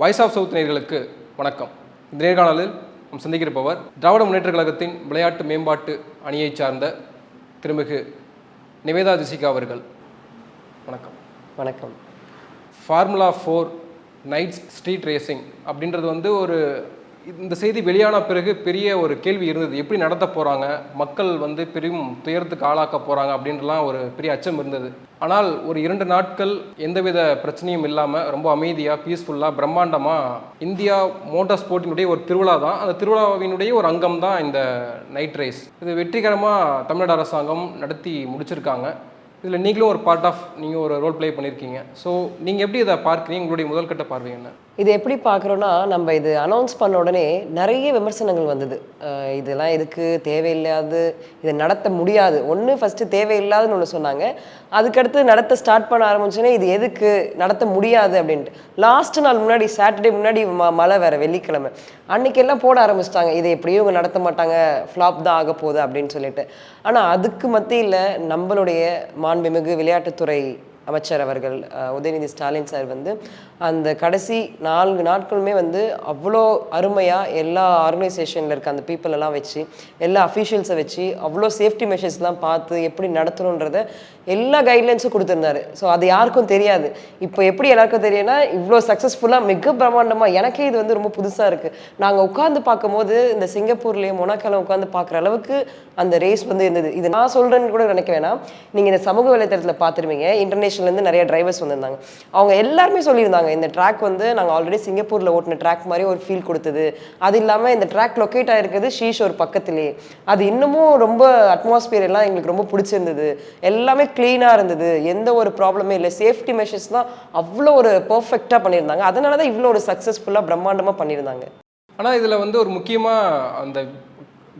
Voice of south நேயர்களுக்கு வணக்கம். இந்த நேர்காணலில் நாம் சந்திக்கிருப்பவர் திராவிட முன்னேற்ற கழகத்தின் விளையாட்டு மேம்பாட்டு அணியைச் சார்ந்த திருமிகு நிவேதா ஜெசிகா அவர்கள். வணக்கம். வணக்கம். Formula four nights street racing அப்படின்றது வந்து ஒரு இந்த செய்தி வெளியான பிறகு பெரிய ஒரு கேள்வி இருந்தது. எப்படி நடத்த போகிறாங்க மக்கள் வந்து பெரும் துயரத்துக்கு ஆளாக்க போகிறாங்க அப்படின்றலாம் ஒரு பெரிய அச்சம் இருந்தது. ஆனால் ஒரு இரண்டு நாட்கள் எந்தவித பிரச்சனையும் இல்லாமல் ரொம்ப அமைதியாக பீஸ்ஃபுல்லாக பிரம்மாண்டமாக இந்தியா மோட்டார் ஸ்போர்ட்டினுடைய ஒரு திருவிழா தான். அந்த திருவிழாவினுடைய ஒரு அங்கம் தான் இந்த நைட் ரேஸ் இது வெற்றிகரமாக தமிழ்நாடு அரசாங்கம் நடத்தி முடிச்சிருக்காங்க. இதில் நீங்களும் ஒரு பார்ட் ஆஃப் நீங்கள் ஒரு ரோல் ப்ளே பண்ணியிருக்கீங்க ஸோ நீங்கள் எப்படி இதை பார்க்குறீங்க? உங்களுடைய முதல்கட்ட பார்வை என்ன? இது எப்படி பார்க்குறோன்னா நம்ம இது அனௌன்ஸ் பண்ண உடனே நிறைய விமர்சனங்கள் வந்தது. இதெல்லாம் எதுக்கு? தேவையில்லாது. இதை நடத்த முடியாது. ஒன்று ஃபஸ்ட்டு தேவையில்லாதுன்னு ஒன்று சொன்னாங்க. அதுக்கடுத்து நடத்த ஸ்டார்ட் பண்ண ஆரம்பிச்சோன்னே இது எதுக்கு? நடத்த முடியாது அப்படின்ட்டு. லாஸ்ட் நாள் முன்னாடி சாட்டர்டே முன்னாடி ம மழை வேறு வெள்ளிக்கிழமை. அன்றைக்கெல்லாம் போட ஆரம்பிச்சிட்டாங்க. இதை எப்படியும் இவங்க நடத்த மாட்டாங்க. ஃப்ளாப் தான் ஆக போகுது அப்படின்னு சொல்லிட்டு. ஆனால் அதுக்கு மத்தியில் நம்மளுடைய மாண்புமிகு விளையாட்டுத்துறை அமைச்சர் அவர்கள் உதயநிதி ஸ்டாலின் சார் வந்து அந்த கடைசி நான்கு நாட்களுமே வந்து அவ்வளோ அருமையாக எல்லா ஆர்கனைசேஷனில் இருக்க அந்த பீப்புள் எல்லாம் வச்சு எல்லா அஃபீஷியல்ஸை வச்சு அவ்வளோ சேஃப்டி மெஷர்ஸ்லாம் பார்த்து எப்படி நடத்தணுன்றத எல்லா கைட்லைன்ஸும் கொடுத்துருந்தாரு. ஸோ அது யாருக்கும் தெரியாது. இப்போ எப்படி எல்லாருக்கும் தெரியும்னா இவ்வளோ சக்ஸஸ்ஃபுல்லாக மிக பிரம்மாண்டமாக எனக்கே இது வந்து ரொம்ப புதுசாக இருக்குது நாங்கள் உட்காந்து பார்க்கும்போது இந்த சிங்கப்பூர்லேயும் மொனாக்கெல்லாம் உட்காந்து பார்க்குற அளவுக்கு அந்த ரேஸ் வந்து இருந்தது. இது நான் சொல்கிறேன்னு கூட நினைக்க வேணாம். நீங்கள் இந்த சமூக வலைத்தளத்தில் பார்த்துருவீங்க இன்டர்நேஷனல்லேருந்து நிறைய டிரைவர்ஸ் வந்திருந்தாங்க. அவங்க எல்லாருமே சொல்லியிருந்தாங்க இந்த ட்ராக் வந்து நாங்கள் ஆல்ரெடி சிங்கப்பூரில் ஓட்டின ட்ராக் மாதிரி ஒரு ஃபீல் கொடுத்தது. அது இல்லாமல் இந்த ட்ராக் லொக்கேட் ஆகிருக்கிறது ஷீஷோர் பக்கத்துலேயே அது இன்னமும் ரொம்ப அட்மாஸ்பியர் எல்லாம் எங்களுக்கு ரொம்ப பிடிச்சிருந்தது. எல்லாமே க்ளீனாக இருந்தது. எந்த ஒரு ப்ராப்ளமே இல்லை. சேஃப்டி மெஷர்ஸ் தான் அவ்வளோ ஒரு பர்ஃபெக்டாக பண்ணியிருந்தாங்க. அதனால தான் இவ்வளோ ஒரு சக்ஸஸ்ஃபுல்லாக பிரம்மாண்டமாக பண்ணியிருந்தாங்க. ஆனால் இதில் வந்து ஒரு முக்கியமாக அந்த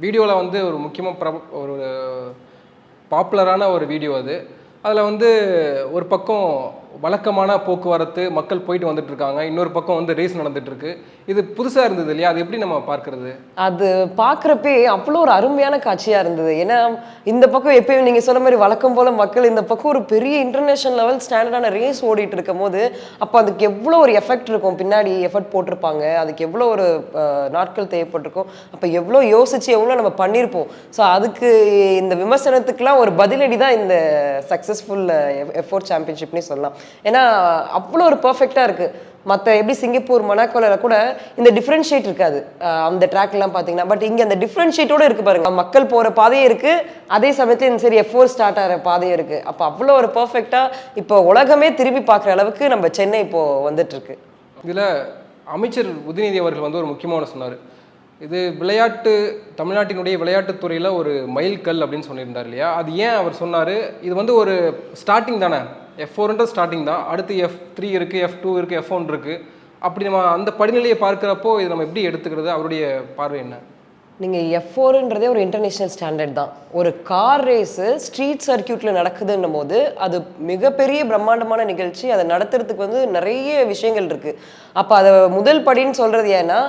வீடியோவில் வந்து ஒரு முக்கியமாக பிரப ஒரு பாப்புலரான ஒரு வீடியோ அது. அதில் வந்து ஒரு பக்கம் வழக்கமான போக்குவரத்து மக்கள் போயிட்டு வந்துட்டு இருக்காங்க இன்னொரு பக்கம் வந்து ரேஸ் நடந்துட்டு இருக்கு இது புதுசாக இருந்தது இல்லையா? அது எப்படி நம்ம பார்க்கறது? அது பார்க்குறப்பே அவ்வளோ ஒரு அருமையான காட்சியாக இருந்தது. ஏன்னா இந்த பக்கம் எப்பயும் நீங்கள் சொன்ன மாதிரி வழக்கம் போல மக்கள் இந்த பக்கம் ஒரு பெரிய இன்டர்நேஷனல் லெவல் ஸ்டாண்டர்டான ரேஸ் ஓடிட்டு இருக்கும் போது அப்போ அதுக்கு எவ்வளோ ஒரு எஃபெக்ட் இருக்கும்? பின்னாடி எஃபர்ட் போட்டிருப்பாங்க. அதுக்கு எவ்வளோ ஒரு நாட்கள் தேவைப்பட்டிருக்கும்? அப்போ எவ்வளோ யோசிச்சு எவ்வளோ நம்ம பண்ணியிருப்போம் ஸோ அதுக்கு இந்த விமர்சனத்துக்குலாம் ஒரு பதிலடி தான் இந்த சக்ஸஸ்ஃபுல் எஃபோர்ட் சாம்பியன்ஷிப்னே சொல்லலாம். ஏன்னா அவ்வளோ ஒரு பர்ஃபெக்டாக இருக்குது மற்ற எப்படி சிங்கப்பூர் மொனாக்கோல கூட இந்த டிஃப்ரென்ஷியேட் இருக்காது. அந்த ட்ராக்லாம் பார்த்தீங்கன்னா பட் இங்கே அந்த டிஃப்ரென்ஷியேட்டோடு இருக்குது பாருங்க. மக்கள் போகிற பாதையும் இருக்கு. அதே சமயத்தில் இந்த சரி எஃபோர் ஸ்டார்ட் ஆகிற பாதையும் இருக்குது அப்போ அவ்வளோ ஒரு பர்ஃபெக்டாக இப்போ உலகமே திரும்பி பார்க்குற அளவுக்கு நம்ம சென்னை இப்போது வந்துட்டுருக்கு. இதில் அமைச்சர் உதயநிதி அவர்கள் வந்து ஒரு முக்கியமான சொன்னார். இது விளையாட்டு தமிழ்நாட்டினுடைய விளையாட்டுத்துறையில் ஒரு மைல்கல் அப்படின்னு சொல்லியிருந்தார் இல்லையா? அது ஏன் அவர் சொன்னார்? இது வந்து ஒரு ஸ்டார்டிங் தானே? எஃப் ஃபோர்ன்றது ஸ்டார்டிங் தான். அடுத்து எஃப் த்ரீ இருக்குது எஃப் டூ இருக்குது எஃப் ஒன் இருக்குது அப்படி நம்ம அந்த படிநிலையை பார்க்குறப்போ இது நம்ம எப்படி எடுத்துக்கிறது? அவருடைய பார்வை என்ன? நீங்கள் எஃப் ஃபோருன்றதே ஒரு இன்டர்நேஷ்னல் ஸ்டாண்டர்ட் தான். ஒரு கார் ரேஸு ஸ்ட்ரீட் சர்க்கியூட்டில் நடக்குதுன்னும் போது அது மிகப்பெரிய பிரம்மாண்டமான நிகழ்ச்சி. அதை நடத்துறதுக்கு வந்து நிறைய விஷயங்கள் இருக்குது அப்போ அதை முதல் படின்னு சொல்கிறது ஏன்னா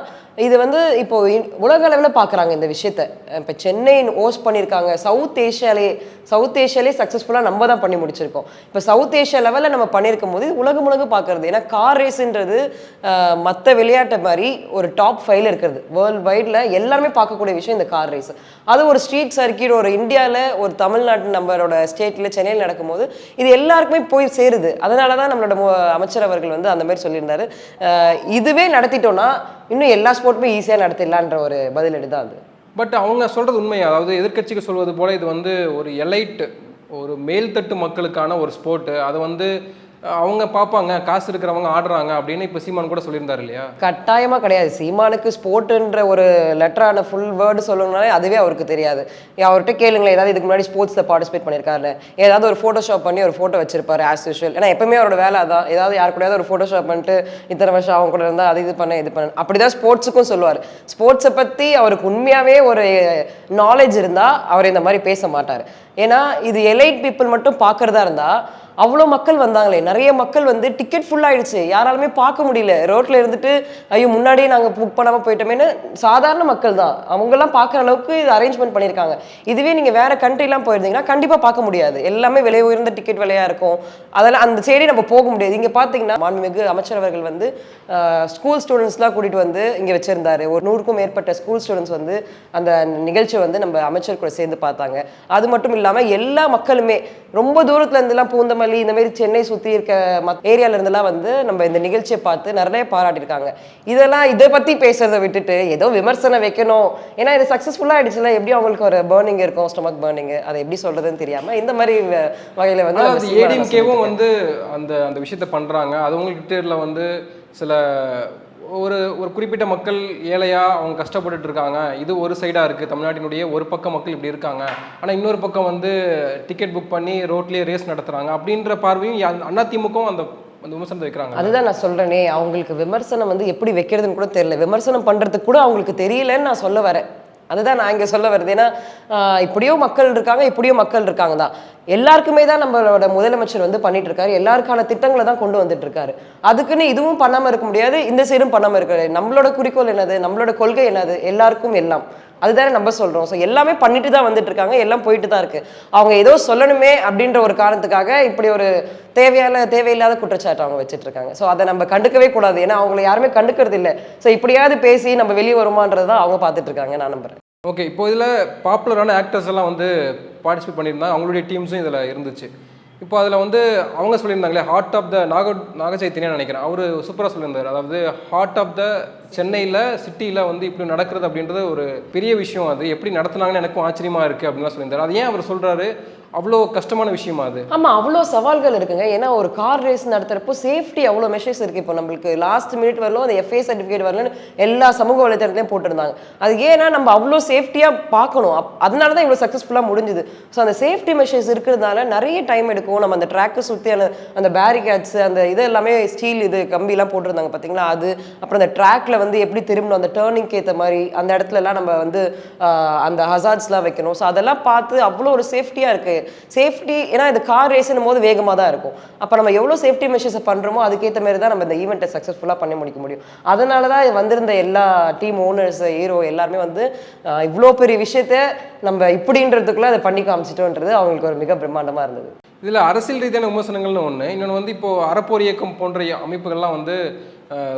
இது வந்து இப்போ உலக அளவில் பார்க்குறாங்க இந்த விஷயத்த. இப்போ சென்னை ஹோஸ்ட் பண்ணியிருக்காங்க. சவுத் ஏஷியாலே சவுத் ஏஷியாலே சக்ஸஸ்ஃபுல்லாக நம்ம தான் பண்ணி முடிச்சிருக்கோம். இப்போ சவுத் ஏஷியா லெவலில் நம்ம பண்ணியிருக்கும் போது இது உலகம் பார்க்குறது பார்க்கறது ஏன்னா கார் ரேஸுன்றது மற்ற விளையாட்டை மாதிரி ஒரு டாப் ஃபைவ்ல இருக்கிறது. வேர்ல்டு வைடில் எல்லாருமே பார்க்க பார்க்கக்கூடிய விஷயம் இந்த கார் ரேஸ் அது ஒரு ஸ்ட்ரீட் சர்க்கியூட் ஒரு இந்தியாவில் ஒரு தமிழ்நாட்டு நம்மளோட ஸ்டேட்டில் சென்னையில் நடக்கும்போது இது எல்லாருக்குமே போய் சேருது. அதனால தான் நம்மளோட மு- அமைச்சர் அவர்கள் வந்து அந்த மாதிரி சொல்லியிருந்தாரு. இதுவே நடத்திட்டோம்னா இன்னும் எல்லா ஸ்போர்ட்டுமே ஈஸியாக நடத்திடலான்ற ஒரு பதிலடி தான் அது. பட் அவங்க சொல்கிறது உண்மை அதாவது எதிர்க்கட்சிக்கு சொல்வது போல இது வந்து ஒரு எலைட் ஒரு மேல்தட்டு மக்களுக்கான ஒரு ஸ்போர்ட்டு அது வந்து அவங்க பார்ப்பாங்க காசு இருக்கிறவங்க ஆடுறாங்க அப்படின்னு இப்போ சீமான் கூட சொல்லியிருந்தார் இல்லையா? கட்டாயமாக கிடையாது. சீமானுக்கு ஸ்போர்ட்டுன்ற ஒரு லெட்டரான ஃபுல் வேர்டு சொல்லணும்னாலே அதுவே அவருக்கு தெரியாது. அவர்கிட்ட கேளுங்களேன் ஏதாவது இதுக்கு முன்னாடி ஸ்போர்ட்ஸில் பார்ட்டிசிபேட் பண்ணியிருக்காரு ஏதாவது ஒரு ஃபோட்டோஷாப் பண்ணி ஒரு ஃபோட்டோ வச்சிருப்பாரு ஆஸ் யூஷுவல் ஏன்னா எப்பவுமே அவரோட வேலை அதான். ஏதாவது யார் கூடயாவது ஒரு ஃபோட்டோஷாப் பண்ணிட்டு இத்தனை வருஷம் அவங்க கூட இருந்தால் அது இது பண்ண இது பண்ண. அப்படி தான் ஸ்போர்ட்ஸுக்கும் சொல்லுவார் ஸ்போர்ட்ஸை பற்றி அவருக்கு உண்மையாகவே ஒரு நாலேஜ் இருந்தால் அவர் இந்த மாதிரி பேச மாட்டார். ஏன்னா இது எலைட் பீப்புள் மட்டும் பார்க்குறதா இருந்தால் அவ்வளோ மக்கள் வந்தாங்களே. நிறைய மக்கள் வந்து டிக்கெட் ஃபுல் ஆயிடுச்சு. யாராலுமே பார்க்க முடியல. ரோட்ல இருந்துட்டு ஐயோ முன்னாடியே நாங்கள் புக் பண்ணாமல் போயிட்டோமேனு சாதாரண மக்கள் தான். அவங்கெல்லாம் பார்க்குற அளவுக்கு இது அரேஞ்ச்மெண்ட் பண்ணியிருக்காங்க. இதுவே நீங்கள் வேற கண்ட்ரிலாம் போயிருந்தீங்கன்னா கண்டிப்பாக பார்க்க முடியாது. எல்லாமே விலை உயர்ந்த டிக்கெட் விலையா இருக்கும். அதெல்லாம் அந்த சைடே நம்ம போக முடியாது. இங்கே பார்த்தீங்கன்னா மாண்புமிகு அமைச்சர் அவர்கள் வந்து ஸ்கூல் ஸ்டூடெண்ட்ஸ்லாம் கூட்டிகிட்டு வந்து இங்கே வச்சிருந்தாரு. ஒரு நூறுக்கும் மேற்பட்ட ஸ்கூல் ஸ்டூடெண்ட்ஸ் வந்து அந்த நிகழ்ச்சியை வந்து நம்ம அமைச்சர் கூட சேர்ந்து பார்த்தாங்க. அது மட்டும் இல்லாமல் எல்லா மக்களுமே ரொம்ப தூரத்துலேருந்துலாம் பூந்தமல்லி பூந்தமல்லி இந்த மாதிரி சென்னை சுற்றி இருக்க மக் ஏரியால இருந்தெல்லாம் வந்து நம்ம இந்த நிகழ்ச்சியை பார்த்து நிறைய பாராட்டியிருக்காங்க. இதெல்லாம் இதை பற்றி பேசுறதை விட்டுட்டு ஏதோ விமர்சனம் வைக்கணும். ஏன்னா இது சக்ஸஸ்ஃபுல்லாக ஆயிடுச்சுல எப்படி அவங்களுக்கு ஒரு பேர்னிங் இருக்கும் ஸ்டொமக் பேர்னிங் அதை எப்படி சொல்றதுன்னு தெரியாம இந்த மாதிரி வகையில வந்து ஏடிஎம்கேவும் வந்து அந்த அந்த விஷயத்த பண்றாங்க. அது உங்களுக்கு வந்து சில ஒரு ஒரு குறிப்பிட்ட மக்கள் ஏழையா அவங்க கஷ்டப்பட்டுட்டு இருக்காங்க இது ஒரு சைடாக இருக்குது தமிழ்நாட்டினுடைய ஒரு பக்கம் மக்கள் இப்படி இருக்காங்க. ஆனால் இன்னொரு பக்கம் வந்து டிக்கெட் புக் பண்ணி ரோட்லேயே ரேஸ் நடத்துகிறாங்க அப்படின்ற பார்வையும் அதிமுகவும் அந்த அந்த விமர்சனத்தை வைக்கிறாங்க. அதுதான் நான் சொல்றேனே. அவங்களுக்கு விமர்சனம் வந்து எப்படி வைக்கிறதுன்னு கூட தெரியல. விமர்சனம் பண்றதுக்கு கூட அவங்களுக்கு தெரியலன்னு நான் சொல்ல வரேன். அதுதான் நான் இங்க சொல்ல வருது ஏன்னா ஆஹ், இப்படியோ மக்கள் இருக்காங்க இப்படியோ மக்கள் இருக்காங்க தான். எல்லாருக்குமே தான் நம்மளோட முதலமைச்சர் வந்து பண்ணிட்டு இருக்காரு. எல்லாருக்கான திட்டங்களை தான் கொண்டு வந்துட்டு இருக்காரு. அதுக்குன்னு இதுவும் பண்ணாம இருக்க முடியாது இந்த சைடும் பண்ணாம இருக்காரு நம்மளோட குறிக்கோள் என்னது? நம்மளோட கொள்கை என்னது? எல்லாருக்கும் எல்லாம். அதுதானே நம்ம சொல்றோம். ஸோ எல்லாமே பண்ணிட்டு தான் வந்துட்டு இருக்காங்க எல்லாம் போயிட்டு தான் இருக்கு. அவங்க ஏதோ சொல்லணுமே அப்படின்ற ஒரு காரணத்துக்காக இப்படி ஒரு தேவையான தேவையில்லாத குற்றச்சாட்டு அவங்க வச்சுட்டு இருக்காங்க ஸோ அதை நம்ம கண்டுக்கவே கூடாது. ஏன்னா அவங்கள யாருமே கண்டுக்கிறது இல்லை. ஸோ இப்படியாவது பேசி நம்ம வெளியே வருமானது தான் அவங்க பார்த்துட்டு இருக்காங்க நான் நம்புறேன். ஓகே இப்போ இதில் பாப்புலரான ஆக்டர்ஸ் எல்லாம் வந்து பார்ட்டிசிபேட் பண்ணியிருந்தாங்க அவங்களுடைய டீம்ஸும் இதில் இருந்துச்சு. இப்போ அதில் வந்து அவங்க சொல்லியிருந்தாங்களே heart of the Naga Naga Chaitanya நினைக்கிறேன். அவர் சூப்பராக சொல்லியிருந்தார். அதாவது ஹார்ட் ஆஃப் த சென்னையில் சிட்டியில் வந்து இப்படி நடக்கிறது அப்படின்றது ஒரு பெரிய விஷயம் அது. எப்படி நடத்துனாங்கன்னு எனக்கும் ஆச்சரியமாக இருக்குது அப்படின்லாம் சொல்லியிருந்தார். அது ஏன் அவர் சொல்கிறாரு அவ்வளோ கஷ்டமான விஷயமா அது? ஆமாம் அவ்வளோ சவால்கள் இருக்குங்க. ஏன்னா ஒரு கார் ரேஸ் நடத்துறப்போ சேஃப்டி அவ்வளோ மெஷர்ஸ் இருக்கு. இப்போ நம்மளுக்கு லாஸ்ட் மினிட் வரலும் அந்த எஃப்ஏ சர்டிஃபிகேட் வரலன்னு எல்லா சமூக வலைத்தளத்தையும் போட்டிருந்தாங்க. அது ஏன்னா நம்ம அவ்வளோ சேஃப்டியாக பார்க்கணும். அப்- அதனால தான் இவ்வளோ சக்ஸஸ்ஃபுல்லாக முடிஞ்சுது. ஸோ அந்த சேஃப்டி மெஷர்ஸ் இருக்கிறதுனால நிறைய டைம் எடுக்கும். நம்ம அந்த ட்ராக்கை சுற்றி அந்த அந்த பேரிகேட்ஸ் அந்த இது எல்லாமே ஸ்டீல் இது கம்பிலாம் போட்டிருந்தாங்க பார்த்தீங்களா அது அப்புறம் அந்த ட்ராக்ல வந்து எப்படி திரும்பணும்? அந்த டேர்னிங்க்கு ஏற்ற மாதிரி அந்த இடத்துலலாம் நம்ம வந்து அந்த ஹசார்ட்ஸ்லாம் வைக்கணும். ஸோ அதெல்லாம் பார்த்து அவ்வளோ ஒரு சேஃப்டியாக இருக்குது சேஃப்டி ஏன்னா இது கார் ரேஸ்னும் போது வேகமாக தான் இருக்கும். அப்போ நம்ம எவ்வளோ சேஃப்டி மெஷர்ஸை பண்ணுறோமோ அதுக்கேற்ற மாதிரி தான் நம்ம இந்த ஈவெண்ட்டை சக்ஸஸ்ஃபுல்லாக பண்ணி முடிக்க முடியும். அதனால தான் வந்திருந்த எல்லா டீம் ஓனர்ஸ் ஹீரோ எல்லாருமே வந்து இவ்வளோ பெரிய விஷயத்த நம்ம இப்படின்றதுக்குள்ளே அதை பண்ணி காமிச்சிட்டோன்றது அவங்களுக்கு ஒரு மிக பிரம்மாண்டமாக இருந்தது. இதில் அரசியல் ரீதியான விமர்சனங்கள்னு ஒன்று இன்னொன்று வந்து இப்போது அறப்போர் இயக்கம் போன்ற அமைப்புகள்லாம் வந்து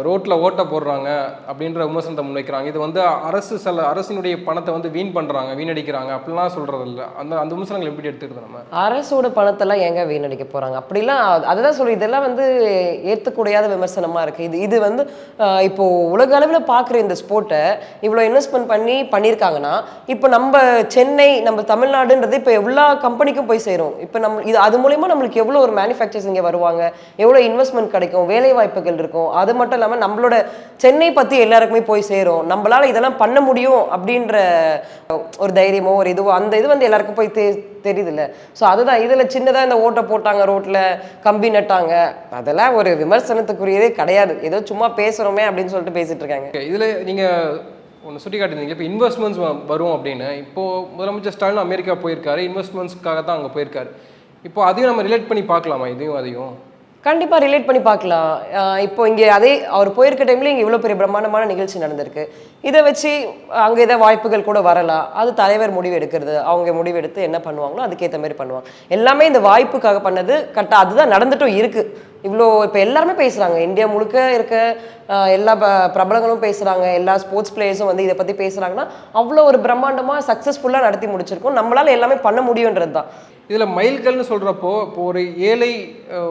ரோட்டில் ஓட்ட போடுறாங்க அப்படின்ற விமர்சனத்தை முன்வைக்கிறாங்க. இது வந்து அரசு சில அரசினுடைய பணத்தை வந்து வீண் பண்ணுறாங்க வீணடிக்கிறாங்க அப்படிலாம் சொல்கிறது இல்லை அந்த அந்த விமர்சனங்கள் எப்படி எடுத்துக்கிறது நம்ம? அரசோட பணத்தெல்லாம் ஏங்க வீணடிக்க போகிறாங்க அப்படிலாம் அதுதான் சொல்லி இதெல்லாம் வந்து ஏற்றுக்கூடாத விமர்சனமாக இருக்குது இது இது வந்து இப்போது உலக அளவில் பார்க்குற இந்த ஸ்போர்ட்டை இவ்வளோ இன்வெஸ்ட்மெண்ட் பண்ணி பண்ணியிருக்காங்கன்னா இப்போ நம்ம சென்னை நம்ம தமிழ்நாடுன்றது இப்போ எல்லா கம்பெனிக்கும் போய் சேரும். இப்போ நம்ம இது அது மூலயமா நம்மளுக்கு எவ்வளோ ஒரு மேனுஃபேக்சர்ஸ் இங்கே வருவாங்க? எவ்வளோ இன்வெஸ்ட்மெண்ட் கிடைக்கும்? வேலை வாய்ப்புகள் இருக்கும்? அது மட்டும் இல்லாமல் நம்மளோட சென்னை பற்றி எல்லாருக்குமே போய் சேரும். நம்மளால இதெல்லாம் பண்ண முடியும் அப்படின்ற ஒரு தைரியமோ ஒரு இதுவோ அந்த இது வந்து எல்லாருக்கும் போய் தெ தெரியுதுல்ல. ஸோ அதுதான். இதில் சின்னதாக இந்த ஓட்டை போட்டாங்க ரோட்டில் கம்பி நட்டாங்க. அதெல்லாம் ஒரு விமர்சனத்துக்குரியதே கிடையாது. ஏதோ சும்மா பேசுகிறோமே அப்படின்னு சொல்லிட்டு பேசிகிட்டு இருக்காங்க. இதில் நீங்கள் ஒன்று சுட்டி காட்டியிருந்தீங்க இப்போ இன்வெஸ்ட்மெண்ட்ஸ் வரும் அப்படின்னு. இப்போது முதலமைச்சர் ஸ்டாலின் அமெரிக்கா போயிருக்காரு. இன்வெஸ்ட்மெண்ட்ஸ்க்காக தான் அங்கே போயிருக்காரு. இப்போ அதையும் நம்ம ரிலேட் பண்ணி பார்க்கலாமா? இதையும் அதையும்? கண்டிப்பாக ரிலேட் பண்ணி பார்க்கலாம். இப்போ இங்கே அதே அவர் போயிருக்க டைம்ல இங்கே இவ்வளோ பெரிய பிரம்மாண்டமான நிகழ்ச்சி நடந்திருக்கு. இதை வச்சு அங்கே ஏதாவது வாய்ப்புகள் கூட வரலாம். அது தலைவர் முடிவு எடுக்கிறது. அவங்க முடிவு எடுத்து என்ன பண்ணுவாங்களோ அதுக்கேற்ற மாதிரி பண்ணுவாங்க. எல்லாமே இந்த வாய்ப்புக்காக பண்ணது கரெக்டாக அதுதான் நடந்துட்டும் இருக்குது இவ்வளோ இப்போ எல்லாருமே பேசுறாங்க. இந்தியா முழுக்க இருக்க எல்லா பிரபலங்களும் பேசுறாங்க. எல்லா ஸ்போர்ட்ஸ் பிளேயர்ஸும் வந்து இதை பத்தி பேசுறாங்கன்னா அவ்வளோ ஒரு பிரம்மாண்டமா சக்ஸஸ்ஃபுல்லாக நடத்தி முடிச்சிருக்கோம். நம்மளால எல்லாமே பண்ண முடியுன்றது தான் இதில் மைல்கல்னு சொல்கிறப்போ இப்போ ஒரு ஏழை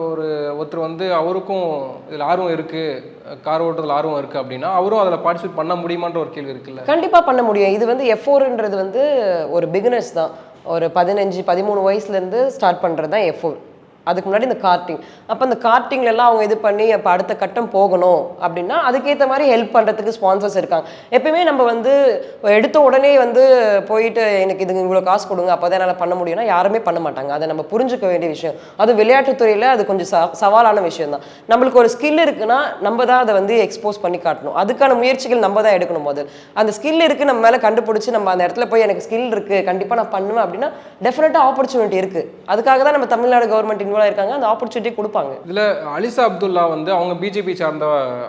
ஒரு ஒருத்தர் வந்து அவருக்கும் இதில் ஆர்வம் இருக்குது கார் ஓட்டுறதுல ஆர்வம் இருக்குது அப்படின்னா அவரும் அதில் பார்ட்டிசிபேட் பண்ண முடியுமான்ற ஒரு கேள்வி இருக்குல்ல? கண்டிப்பா பண்ண முடியும். இது வந்து எஃப்ஓர்ன்றது வந்து ஒரு பிகினர்ஸ் தான். ஒரு பதினஞ்சு பதிமூணு வயசுல இருந்து ஸ்டார்ட் பண்றது தான் எஃப்ஓர் அதுக்கு முன்னாடி இந்த கார்ட்டிங் அப்போ அந்த கார்ட்டிங்ல எல்லாம் அவங்க இது பண்ணி அப்போ அடுத்த கட்டம் போகணும் அப்படின்னா அதுக்கேற்ற மாதிரி ஹெல்ப் பண்ணுறதுக்கு ஸ்பான்சர்ஸ் இருக்காங்க. எப்பயுமே நம்ம வந்து எடுத்த உடனே வந்து போயிட்டு எனக்கு இது இவ்வளோ காசு கொடுங்க அப்போ தான் என்னால் பண்ண முடியும்னா யாருமே பண்ண மாட்டாங்க. அதை நம்ம புரிஞ்சுக்க வேண்டிய விஷயம். அது விளையாட்டுத்துறையில் அது கொஞ்சம் ச சவாலான விஷயம் தான் நம்மளுக்கு ஒரு ஸ்கில் இருக்குன்னா நம்ம தான் அதை வந்து எக்ஸ்போஸ் பண்ணி காட்டணும். அதுக்கான முயற்சிகள் நம்ம தான் எடுக்கணும் முதல். அந்த ஸ்கில் இருக்கு நம்ம மேலே கண்டுபிடிச்சி நம்ம அந்த இடத்துல போய் எனக்கு ஸ்கில் இருக்கு கண்டிப்பாக நான் பண்ணுவேன் அப்படின்னா டெஃபினட்டாக ஆப்பர்ச்சுனிட்டி இருக்கு. அதுக்காக தான் நம்ம தமிழ்நாடு கவர்மெண்ட் இன்வால்வ் பிரபலமாக இருக்காங்க அந்த ஆப்பர்ச்சுனிட்டி கொடுப்பாங்க. இதில் அலிசா அப்துல்லா வந்து அவங்க பிஜேபி சார்ந்த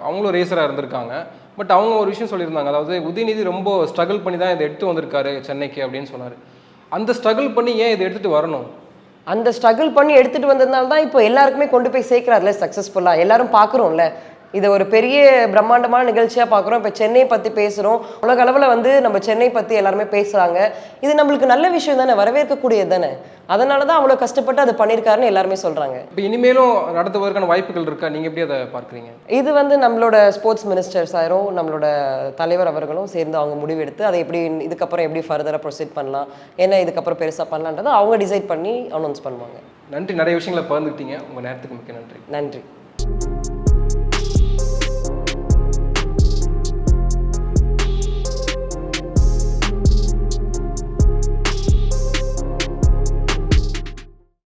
அவங்களும் ரேசராக இருந்திருக்காங்க. பட் அவங்க ஒரு விஷயம் சொல்லியிருந்தாங்க அதாவது உதயநிதி ரொம்ப ஸ்ட்ரகிள் பண்ணி தான் இதை எடுத்து வந்திருக்காரு சென்னைக்கு அப்படின்னு சொன்னார். அந்த ஸ்ட்ரகிள் பண்ணி ஏன் இதை எடுத்துகிட்டு வரணும்? அந்த ஸ்ட்ரகிள் பண்ணி எடுத்துட்டு வந்ததுனால தான் இப்போ எல்லாருக்குமே கொண்டு போய் சேர்க்கிறாருல சக்ஸஸ்ஃபுல்லாக எல்லாரும் பார்க்குறோம்ல. இதை ஒரு பெரிய பிரம்மாண்டமான நிகழ்ச்சியாக பார்க்குறோம். இப்போ சென்னை பற்றி பேசுகிறோம் உலக அளவில் வந்து நம்ம சென்னை பற்றி எல்லாருமே பேசுகிறாங்க இது நம்மளுக்கு நல்ல விஷயம் தானே வரவேற்கக்கூடியது தானே? அதனால தான் அவ்வளோ கஷ்டப்பட்டு அதை பண்ணியிருக்காருன்னு எல்லாருமே சொல்கிறாங்க இப்போ இனிமேலும் நடத்துவதற்கான வாய்ப்புகள் இருக்கா? நீங்கள் எப்படி அதை பார்க்குறீங்க? இது வந்து நம்மளோட ஸ்போர்ட்ஸ் மினிஸ்டர் சாரும் நம்மளோட தலைவர் அவர்களும் சேர்ந்து அவங்க முடிவெடுத்து அதை எப்படி இதுக்கப்புறம் எப்படி ஃபர்தராக ப்ரொசீட் பண்ணலாம் என்ன இதுக்கப்புறம் பெருசாக பண்ணலான்றதை அவங்க டிசைட் பண்ணி அனௌன்ஸ் பண்ணுவாங்க. நன்றி. நிறைய விஷயங்களை பகிர்ந்துக்கிட்டீங்க. உங்கள் நேரத்துக்கு மிக்க நன்றி. நன்றி.